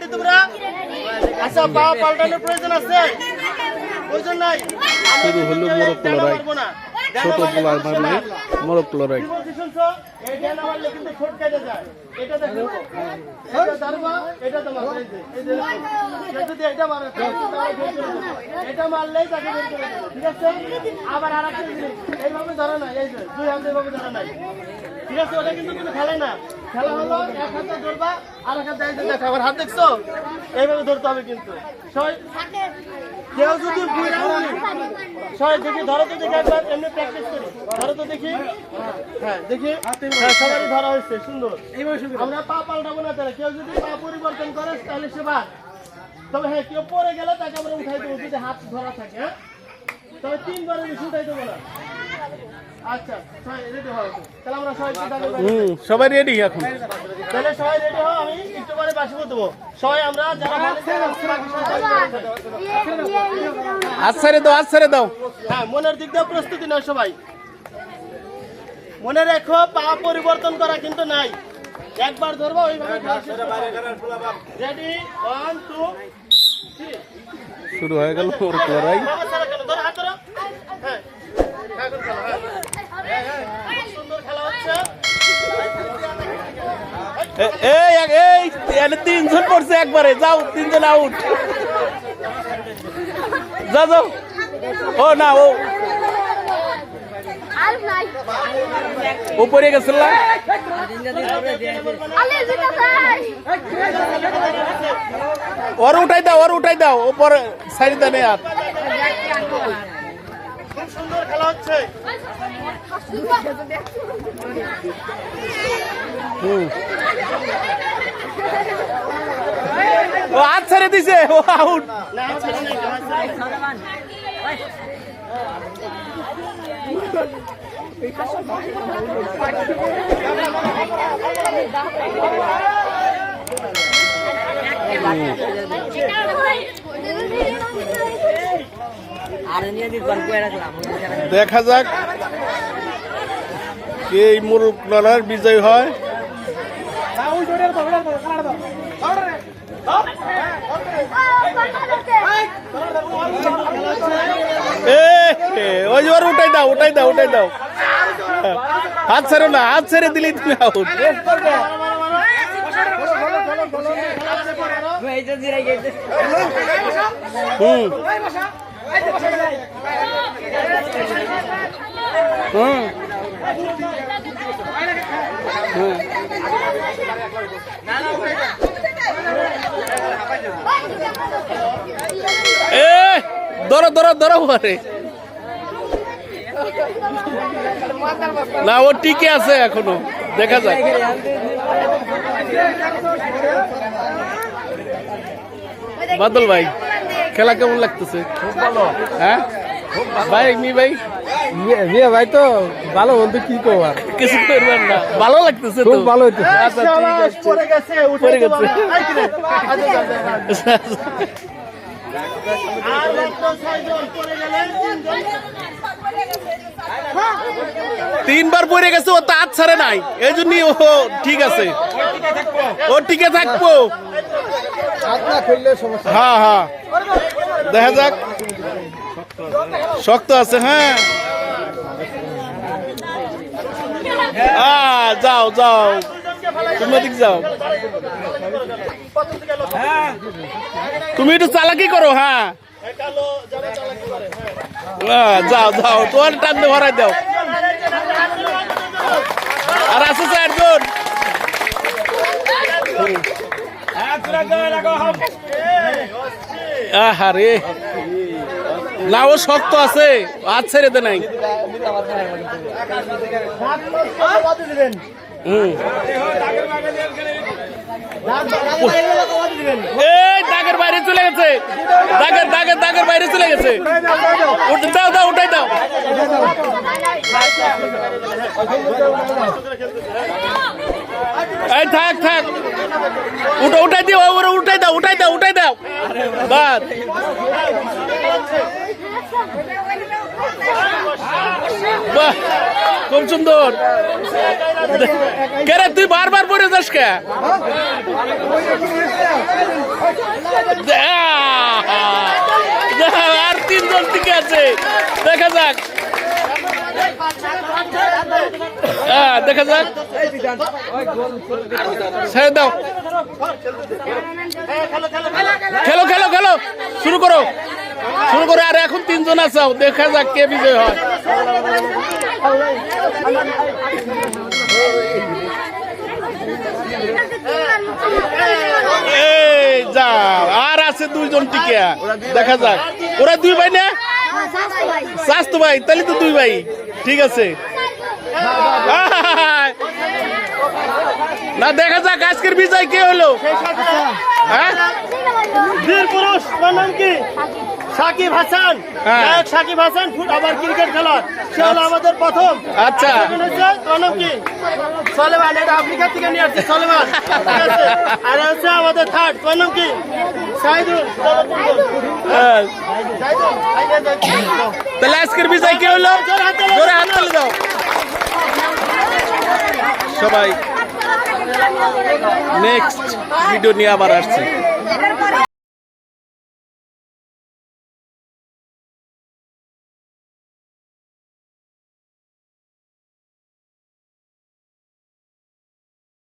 Ready তোমরা? আচ্ছা পা পাল্টানোর প্রয়োজন আছে? প্রয়োজন নাই। শুরু হলো লড়াই ছোট পোলার মারলে নাই। মোরগ লড়াই কি বলছি শুনছো? এই ডানা মারলে কিন্তু ঠোঁট কেটে যায়। এটা দেখো। এটা ধরবা, এটা তোমার, এই যে, এই যে। সে যদি এটা মারে, তাহলে তাকে বের করে দেবো। এটা মারলেই তাকে বের করে দেবো। ঠিক আছে? আবার জিনিস, এইভাবে ধরে না, এই যে, দুই হাতে এইভাবে ধরে নাই। ঠিক আছে ওটা কিন্তু কোনো খেলা না খেলা হলো এক হাতে ধরবা আর এক হাতে দেখো আবার হাত দেখছ এইভাবে ধরতে হবে কিন্তু সবাই কেউ যদি সবাই দেখি ধরো তো দেখি একবার এমনি প্র্যাকটিস করি। ধরো তো দেখি। হ্যাঁ দেখি। হ্যাঁ সবারই ধরা হয়েছে সুন্দর। আমরা পা পাল্টাবো না তাহলে। কেউ যদি পা পরিবর্তন করে তাহলে সে বাদ। তবে হ্যাঁ কেউ পরে গেলে তাকে আমরা উঠাই দেবো যদি হাত ধরা থাকে হ্যাঁ? তবে তিনবারের বেশি উঠাই দেবো না। আচ্ছা সবাই রেডি হও তাহলে আমরা সবাই একটু দাঁড়িয়ে দাঁড়িয়ে হুম সবাই রেডি এখন। তাহলে সবাই রেডি হও আমি একটু পরে বাসি দেবো। সবাই আমরা যারা দাঁড়িয়ে। হাত ছেড়ে দাও হাত ছেড়ে দাও। হ্যাঁ মনের দিক দিয়ে প্রস্তুতি নাও সবাই। মনে রেখো পা পরিবর্তন করা কিন্তু নাই। একবার ধরবো ওইভাবে রেডি ওয়ান টু শুরু হয়ে গেল মোরগ লড়াই ধরো হাত ধরো হ্যাঁ এখন খেলো, হ্যাঁ। হ্যাঁ, সুন্দর খেলা হচ্ছে এ- এই এই তিনজন পড়ছে একবারে, যাও, তিনজন আউট যাও যাও। ও, না, ও। উপরে গেছিল ওর উঠাই দাও, ওর উঠাই দাও, উপর, সাইড দেনে আর। খুব সুন্দর খেলা হচ্ছে। ও হাত ছেড়ে দিছে। ও আউট। দেখা যাক। এই মোরগ লড়ার বিজয় হয়? ওই উঠাই দাও উঠাই দাও উঠাই দাও। হাত ছেড়ে না, হাত ছেড়ে দিলেই তুমি হুম। হুম। এ, ধরো ধরো ধরো পারে না, ও টিকে আছে এখনও। দেখা যাক। বাদল ভাই, খেলা কেমন লাগতেছে? খুব ভালো হ্যাঁ? ভাই, মি ভাই? বিয়ে ভাই তো ভালো বলতে কি করবার কিছু না। ভালো লাগতেছে খুব ভালো হইতেছে। আচ্ছা ঠিক আছে। পড়ে গেছে উঠে গেছে। আমরা। এই কিরে? যা, যা, যা। আর মাত্র ছয়জন পড়ে গেলেন তিনবার পড়ে গেছে ও তো ছাড়ে নাই। এই জন্যই ও ঠিক আছে। ও টিকে থাকব। হ্যাঁ হ্যাঁ। দেখা যাক। শক্ত আছে হ্যাঁ। আহ, যাও যাও। তুমি ওদিক যাও। তুমি একটু চালাকি করো হ্যাঁ। হ্যাঁ। যাও যাও। তোমার টান দিয়ে ভরাই দাও। আর আছে চারজন আহারে। না ও শক্ত আছে, হাত ছেড়ে দে নাই। দাগের বাইরে চলে গেছে। দাগের দাগের দাগের বাইরে চলে গেছে। দাও দাও, উঠাই দাও। এই, থাক থাক। উঠো, উঠাই দিও, ওরে, উঠাই দাও উঠাই দাও উঠাই দাও। বাদ। খুব সুন্দর। কে রে তুই বারবার পরে যাস কে? আর তিনজন টিকে আছে। দেখা যাক। হ্যাঁ, দেখা যাক। ছেড়ে দাও। খেলো খেলো খেলো। শুরু করো শুরু করো। আর তিনজন আছো, দেখা যাক কে বিজয় হয়। যাও আর আছে দুইজন টিকে দেখা যাক। ওরা দুই ভাই না? স্বাস্থ্য ভাই, তাহলে তো দুই ভাই। ঠিক আছে। না, দেখা যাক আজকের বিজয় কে হলো। হ্যাঁ? বীর পুরুষ কি? সাকিব হাসান। হ্যাঁ। নায়ক সাকিব হাসান ফুট আবার ক্রিকেট খেলার সে হলো আমাদের প্রথম। আচ্ছা। নাম কি? সলেমান এটা আফ্রিকা থেকে নিয়ে আসছে সলেমান। আর হচ্ছে আমাদের থার্ড তার নাম কি। হ্যাঁ। সাইদুল, সাইদুল, সাইদুল। তাহলে আজকের বিজয় কে হলো? জোরে হাত তালি দাও। সবাই নেক্সট ভিডিও নিয়ে আবার আসছে।